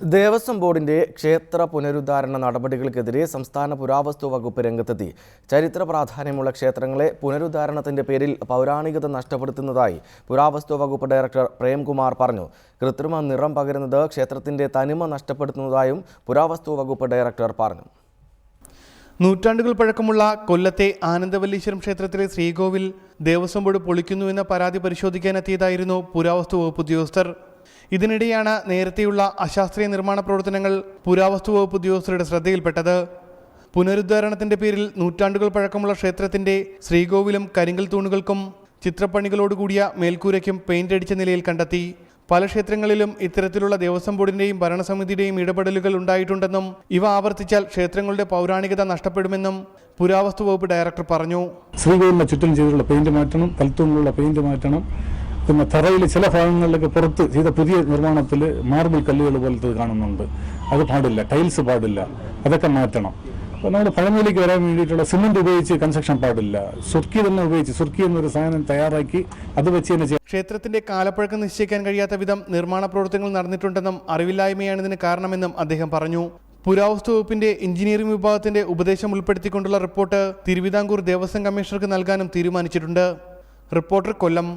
ദേവസ്വം ബോർഡിന്റെ ക്ഷേത്ര പുനരുദ്ധാരണ നടപടികൾക്കെതിരെ സംസ്ഥാന പുരാവസ്തു വകുപ്പ് രംഗത്തെത്തി. ചരിത്ര പ്രാധാന്യമുള്ള ക്ഷേത്രങ്ങളെ പുനരുദ്ധാരണത്തിന്റെ പേരിൽ പൗരാണികത നഷ്ടപ്പെടുത്തുന്നതായി പുരാവസ്തു വകുപ്പ് ഡയറക്ടർ പ്രേംകുമാർ പറഞ്ഞു. കൃത്രിമ നിറം പകരുന്നത് ക്ഷേത്രത്തിന്റെ തനിമ നഷ്ടപ്പെടുത്തുന്നതായും പുരാവസ്തു വകുപ്പ് ഡയറക്ടർ പറഞ്ഞു. നൂറ്റാണ്ടുകൾ പഴക്കമുള്ള കൊല്ലത്തെ ആനന്ദവല്ലീശ്വരം ക്ഷേത്രത്തിലെ ശ്രീകോവിൽ ദേവസ്വം ബോർഡ് പൊളിക്കുന്നുവെന്ന പരാതി പരിശോധിക്കാനെത്തിയതായിരുന്നു പുരാവസ്തു വകുപ്പ് ഉദ്യോഗസ്ഥർ. ഇതിനിടെയാണ് നേരത്തെയുള്ള അശാസ്ത്രീയ നിർമ്മാണ പ്രവർത്തനങ്ങൾ പുരാവസ്തു വകുപ്പ് ഉദ്യോഗസ്ഥരുടെ ശ്രദ്ധയിൽപ്പെട്ടത്. പുനരുദ്ധാരണത്തിന്റെ പേരിൽ നൂറ്റാണ്ടുകൾ പഴക്കമുള്ള ക്ഷേത്രത്തിന്റെ ശ്രീകോവിലും കരിങ്കൽ തൂണുകൾക്കും ചിത്രപ്പണികളോടുകൂടിയ മേൽക്കൂരയ്ക്കും പെയിന്റ് അടിച്ച നിലയിൽ കണ്ടെത്തി. പല ക്ഷേത്രങ്ങളിലും ഇത്തരത്തിലുള്ള ദേവസ്വം ബോർഡിന്റെയും ഭരണസമിതിയുടെയും ഇടപെടലുകൾ ഉണ്ടായിട്ടുണ്ടെന്നും ഇവ ആവർത്തിച്ചാൽ ക്ഷേത്രങ്ങളുടെ പൗരാണികത നഷ്ടപ്പെടുമെന്നും പുരാവസ്തു വകുപ്പ് ഡയറക്ടർ പറഞ്ഞു. ശ്രീകോവിലിന് ചുറ്റും ചെയ്തിട്ടുള്ള പെയിന്റ് മാറ്റണം കൽത്തൂണിലുള്ള പെയിന്റ് മാറ്റണം പിന്നെ തറയിൽ ചില ഭാഗങ്ങളിലൊക്കെ പുറത്ത് ചെയ്ത പുതിയ നിർമ്മാണത്തിൽ മാർബിൾ കല്ലുകൾ പോലത്തെ കാണുന്നുണ്ട്. അത് പാടില്ല ടൈൽസ് പാടില്ല അതൊക്കെ മാറ്റണം. അപ്പോൾ നമ്മൾ പഴമയിലേക്ക് വരാൻ വേണ്ടിയിട്ടുള്ള സിമെന്റ് ഉപയോഗിച്ച് കൺസ്ട്രക്ഷൻ പാടില്ല. സുർക്കി തന്നെ ഉപയോഗിച്ച് സുർക്കി എന്നൊരു സാധനം തയ്യാറാക്കി അത് വെച്ച് തന്നെ ചെയ്യാം. ക്ഷേത്രത്തിന്റെ കാലപ്പഴക്കം നിശ്ചയിക്കാൻ കഴിയാത്ത വിധം നിർമ്മാണ പ്രവർത്തനങ്ങൾ നടന്നിട്ടുണ്ടെന്നും അറിവില്ലായ്മയാണ് ഇതിന് കാരണമെന്നും അദ്ദേഹം പറഞ്ഞു. പുരാവസ്തു വകുപ്പിന്റെ എഞ്ചിനീയറിംഗ് വിഭാഗത്തിന്റെ ഉപദേശം ഉൾപ്പെടുത്തിക്കൊണ്ടുള്ള റിപ്പോർട്ട് തിരുവിതാംകൂർ ദേവസ്വം കമ്മീഷണർക്ക് നൽകാനും തീരുമാനിച്ചിട്ടുണ്ട്. റിപ്പോർട്ടർ കൊല്ലം.